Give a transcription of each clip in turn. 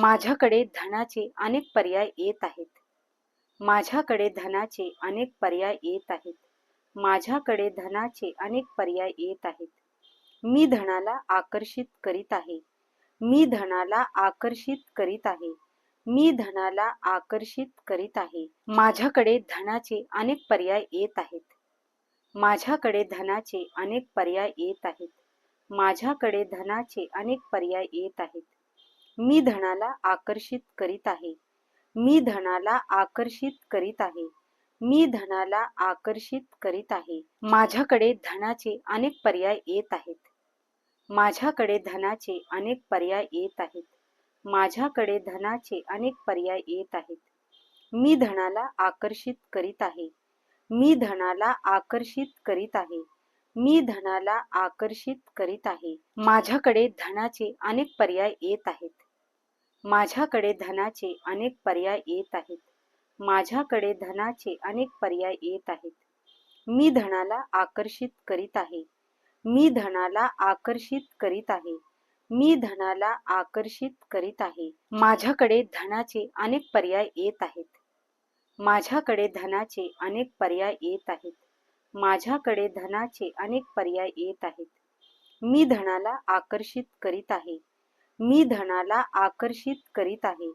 माझ्याकडे धनाचे अनेक पर्याय येत आहेत. माझ्याकडे धनाचे अनेक पर्याय येत आहेत. माझ्याकडे धनाचे अनेक पर्याय येत आहेत. मी धनाला आकर्षित करीत आहे. मी धनाला आकर्षित करीत आहे. मी धनाला आकर्षित करीत आहे. माझ्याकडे धनाचे अनेक पर्याय येत आहेत. माझ्याकडे धनाचे अनेक पर्याय येत आहेत. माझ्याकडे धनाचे अनेक पर्याय येत आहेत. मी धनाला आकर्षित करीत आहे. मी धनाला आकर्षित करीत आहे. मी धनाला आकर्षित करीत आहे. माझ्याकडे धनाचे अनेक पर्याय येत आहेत. माझ्याकडे धनाचे अनेक पर्याय येत आहेत. माझ्याकडे धनाचे अनेक पर्याय येत आहेत. मी धनाला आकर्षित करीत आहे. मी धनाला आकर्षित करीत आहे. मी धनाला आकर्षित करीत आहे. माझ्याकडे धनाचे अनेक पर्याय येत आहेत. माझ्याकडे धनाचे अनेक पर्याय येत आहेत. माझ्याकडे धनाचे अनेक पर्याय येत आहेत. मी धनाला आकर्षित करीत आहे. मी धनाला आकर्षित करीत आहे. मी धनाला आकर्षित करीत आहे. माझ्याकडे धनाचे अनेक पर्याय येत आहेत. माझ्याकडे धनाचे अनेक पर्याय येत आहेत. माझ्याकडे धनाचे अनेक पर्याय येत आहेत. मी धनाला आकर्षित करीत आहे. मी धनाला आकर्षित करीत आहे.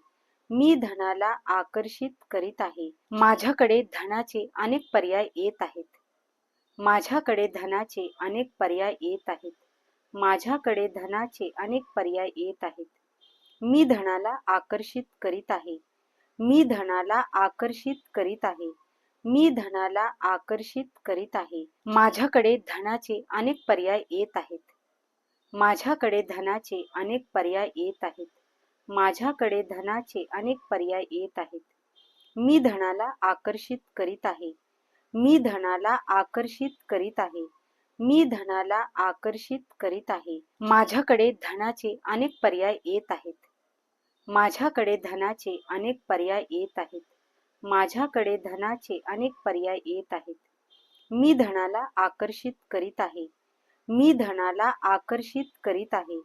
मी धनाला आकर्षित करीत आहे. माझ्याकडे धनाचे अनेक पर्याय येत आहेत. माझ्याकडे धनाचे अनेक पर्याय येत आहेत. माझ्याकडे धनाचे अनेक पर्याय येत आहेत. मी धनाला आकर्षित करीत आहे. मी धनाला आकर्षित करीत आहे. मी धनाला आकर्षित करीत आहे. माझ्याकडे धनाचे अनेक पर्याय येत आहेत. माझ्याकडे धनाचे अनेक पर्याय येत आहेत. माझ्याकडे धनाचे अनेक पर्याय येत आहेत. मी धनाला आकर्षित करीत आहे. मी धनाला आकर्षित करीत आहे. मी धनाला आकर्षित करीत आहे. माझ्याकडे धनाचे अनेक पर्याय येत आहेत. माझ्याकडे धनाचे अनेक पर्याय येत आहेत. माझ्याकडे धनाचे अनेक पर्याय येत आहेत. मी धनाला आकर्षित करीत आहे. मी धनाला आकर्षित करीत आहे.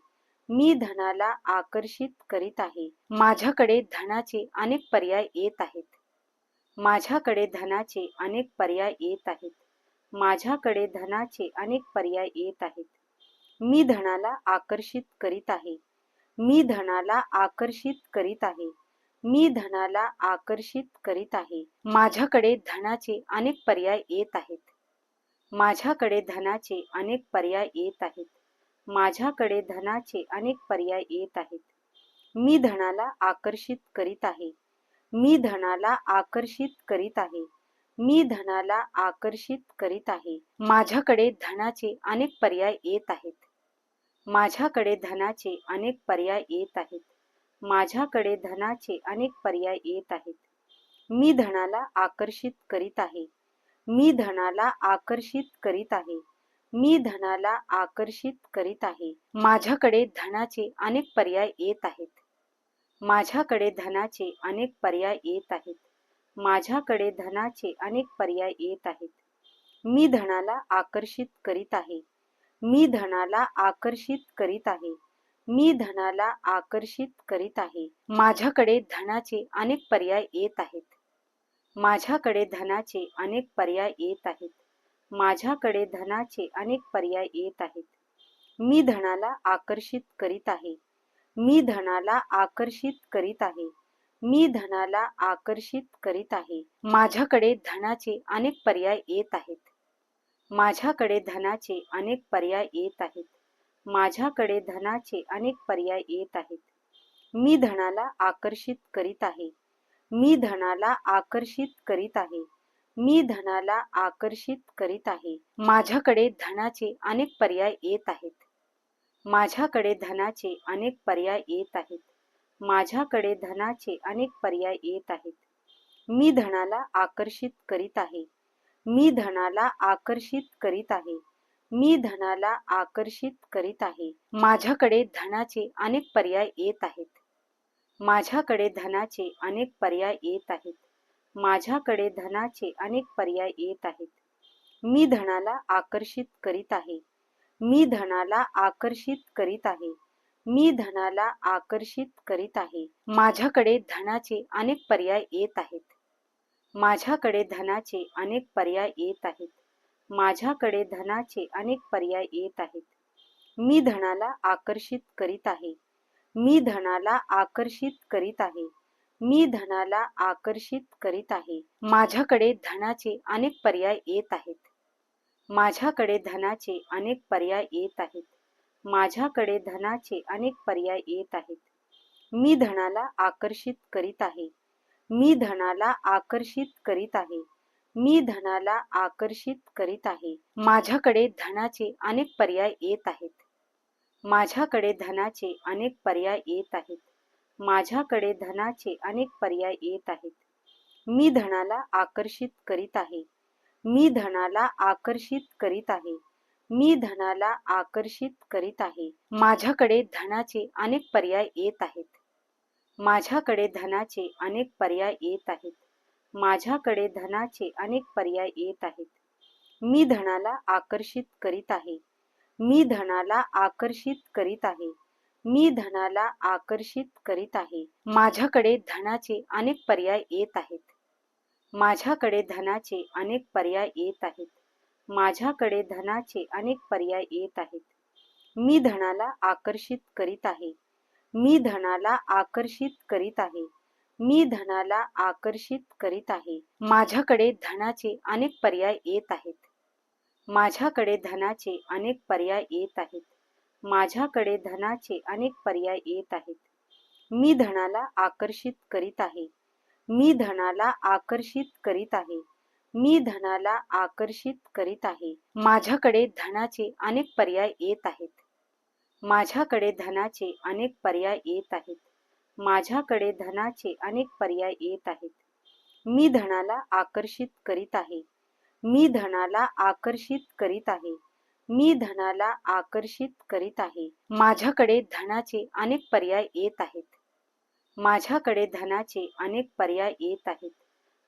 मी धनाला आकर्षित करीत आहे. माझ्याकडे धनाचे अनेक पर्याय येत आहेत. माझ्याकडे धनाचे अनेक पर्याय येत आहेत. माझ्याकडे धनाचे अनेक पर्याय येत आहेत. मी धनाला आकर्षित करीत आहे. मी धनाला आकर्षित करीत आहे. मी धनाला आकर्षित करीत आहे. माझ्याकडे धनाचे अनेक पर्याय येत आहेत. माझ्याकडे धनाचे अनेक पर्याय येत आहेत. माझ्याकडे धनाचे अनेक पर्याय येत आहेत. मी धनाला आकर्षित करीत आहे. मी धनाला आकर्षित करीत आहे. मी धनाला आकर्षित करीत आहे. माझ्याकडे धनाचे अनेक पर्याय येत आहेत. माझ्याकडे धनाचे अनेक पर्याय येत आहेत. माझ्याकडे धनाचे अनेक पर्याय येत आहेत. मी धनाला आकर्षित करीत आहे. मी धनाला आकर्षित करीत आहे. मी धनाला आकर्षित करीत आहे. माझ्याकडे धनाचे अनेक पर्याय येत आहेत. माझ्याकडे धनाचे अनेक पर्याय येत आहेत. माझ्याकडे धनाचे अनेक पर्याय येत आहेत. मी धनाला आकर्षित करीत आहे. मी धनाला आकर्षित करीत आहे. मी धनाला आकर्षित करीत आहे. माझ्याकडे धनाचे अनेक पर्याय येत आहेत. माझ्याकडे धनाचे अनेक पर्याय येत आहेत. माझ्याकडे धनाचे अनेक पर्याय येत आहेत. मी धनाला आकर्षित करीत आहे. मी धनाला आकर्षित करीत आहे. मी धनाला आकर्षित करीत आहे. माझ्याकडे धनाचे अनेक पर्याय येत आहेत. माझ्याकडे धनाचे अनेक पर्याय येत आहेत. माझ्याकडे धनाचे अनेक पर्याय येत आहेत. मी धनाला आकर्षित करीत आहे. मी धनाला आकर्षित करीत आहे. मी धनाला आकर्षित करीत आहे. माझ्याकडे धनाचे अनेक पर्याय येत आहेत. माझ्याकडे धनाचे अनेक पर्याय येत आहेत. माझ्याकडे धनाचे अनेक पर्याय येत आहेत. मी धनाला आकर्षित करीत आहे. मी धनाला आकर्षित करीत आहे. मी धनाला आकर्षित करीत आहे. माझ्याकडे धनाचे अनेक पर्याय येत आहेत. माझ्याकडे धनाचे अनेक पर्याय येत आहेत. माझ्याकडे धनाचे अनेक पर्याय येत आहेत. मी धनाला आकर्षित करीत आहे. मी धनाला आकर्षित करीत आहे. मी धनाला आकर्षित करीत आहे. माझ्याकडे धनाचे अनेक पर्याय येत आहेत. माझ्याकडे धनाचे अनेक पर्याय येत आहेत. माझ्याकडे धनाचे अनेक पर्याय येत आहेत. मी धनाला आकर्षित करीत आहे. मी धनाला आकर्षित करीत आहे. मी धनाला आकर्षित करीत आहे. माझ्याकडे धनाचे अनेक पर्याय येत आहेत. माझ्याकडे धनाचे अनेक पर्याय येत आहेत. माझ्याकडे धनाचे अनेक पर्याय येत आहेत. मी धनाला आकर्षित करीत आहे. मी धनाला आकर्षित करीत आहे. मी धनाला आकर्षित करीत आहे. माझ्याकडे धनाचे अनेक पर्याय येत आहेत. माझ्याकडे धनाचे अनेक पर्याय येत आहेत. माझ्याकडे धनाचे अनेक पर्याय येत आहेत. मी धनाला आकर्षित करीत आहे. मी धनाला आकर्षित करीत आहे. मी धनाला आकर्षित करीत आहे. माझ्याकडे धनाचे अनेक पर्याय येत आहेत. माझ्याकडे धनाचे अनेक पर्याय येत आहेत. माझ्याकडे धनाचे अनेक पर्याय येत आहेत. मी धनाला आकर्षित करीत आहे. मी धनाला आकर्षित करीत आहे. मी धनाला आकर्षित करीत आहे. माझ्याकडे धनाचे अनेक पर्याय येत आहेत. माझ्याकडे धनाचे अनेक पर्याय येत आहेत. माझ्याकडे धनाचे अनेक पर्याय येत आहेत. मी धनाला आकर्षित करीत आहे. मी धनाला आकर्षित करीत आहे. मी धनाला आकर्षित करीत आहे. माझ्याकडे धनाचे अनेक पर्याय येत आहेत. माझ्याकडे धनाचे अनेक पर्याय येत आहेत. माझ्याकडे धनाचे अनेक पर्याय येत आहेत. मी धनाला आकर्षित करीत आहे. मी धनाला आकर्षित करीत आहे. मी धनाला आकर्षित करीत आहे. माझ्याकडे धनाचे अनेक पर्याय येत आहेत. माझ्याकडे धनाचे अनेक पर्याय येत आहेत. माझ्याकडे धनाचे अनेक पर्याय येत आहेत. मी धनाला आकर्षित करीत आहे. मी धनाला आकर्षित करीत आहे. मी धनाला आकर्षित करीत आहे. माझ्याकडे धनाचे अनेक पर्याय येत आहेत. माझ्याकडे धनाचे अनेक पर्याय येत आहेत.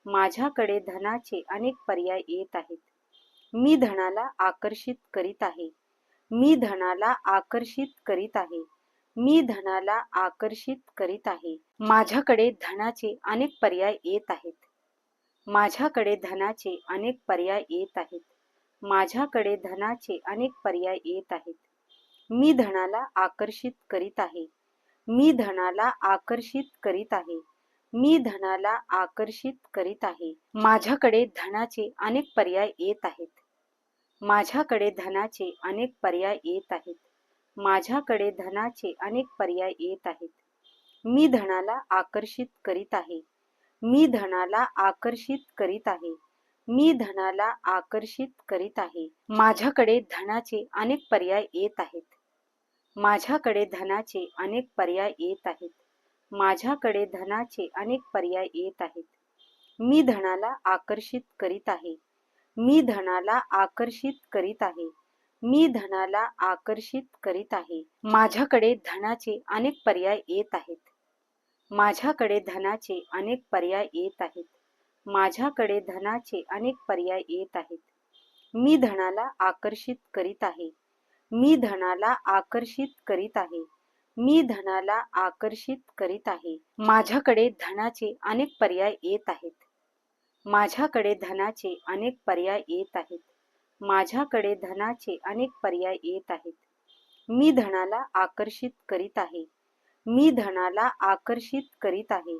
माझ्याकडे धनाचे अनेक पर्याय येत आहेत. मी धनाला आकर्षित करीत आहे. मी धनाला आकर्षित करीत आहे. मी धनाला आकर्षित करीत आहे. माझ्याकडे धनाचे अनेक पर्याय येत आहेत. माझ्याकडे धनाचे अनेक पर्याय येत आहेत. माझ्याकडे धनाचे अनेक पर्याय येत आहेत. मी धनाला आकर्षित करीत आहे. मी धनाला आकर्षित करीत आहे. मी धनाला आकर्षित करीत आहे. माझ्याकडे धनाचे अनेक पर्याय येत आहेत. माझ्याकडे धनाचे अनेक पर्याय येत आहेत. माझ्याकडे धनाचे अनेक पर्याय येत आहेत. मी धनाला आकर्षित करीत आहे. मी धनाला आकर्षित करीत आहे. मी धनाला आकर्षित करीत आहे. माझ्याकडे धनाचे अनेक पर्याय येत आहेत. माझ्याकडे धनाचे अनेक पर्याय येत आहेत. माझ्याकडे धनाचे अनेक पर्याय येत आहेत. मी धनाला आकर्षित करीत आहे. मी धनाला आकर्षित करीत आहे. मी धनाला आकर्षित करीत आहे. माझ्याकडे धनाचे अनेक पर्याय येत आहेत. माझ्याकडे धनाचे अनेक पर्याय येत आहेत. माझ्याकडे धनाचे अनेक पर्याय येत आहेत. मी धनाला आकर्षित करीत आहे. मी धनाला आकर्षित करीत आहे. मी धनाला आकर्षित करीत आहे. माझ्याकडे धनाचे अनेक पर्याय येत आहेत. माझ्याकडे धनाचे अनेक पर्याय येत आहेत. माझ्याकडे धनाचे अनेक पर्याय येत आहेत. मी धनाला आकर्षित करीत आहे. मी धनाला आकर्षित करीत आहे.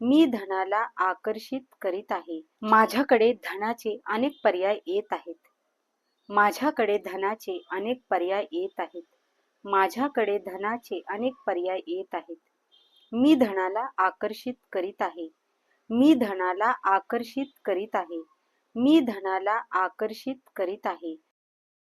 मी धनाला आकर्षित करीत आहे. माझ्याकडे धनाचे अनेक पर्याय येत आहेत. माझ्याकडे धनाचे अनेक पर्याय येत आहेत. माझ्याकडे धनाचे अनेक पर्याय येत आहेत. मी धनाला आकर्षित करीत आहे. मी धनाला आकर्षित करीत आहे. मी धनाला आकर्षित करीत आहे.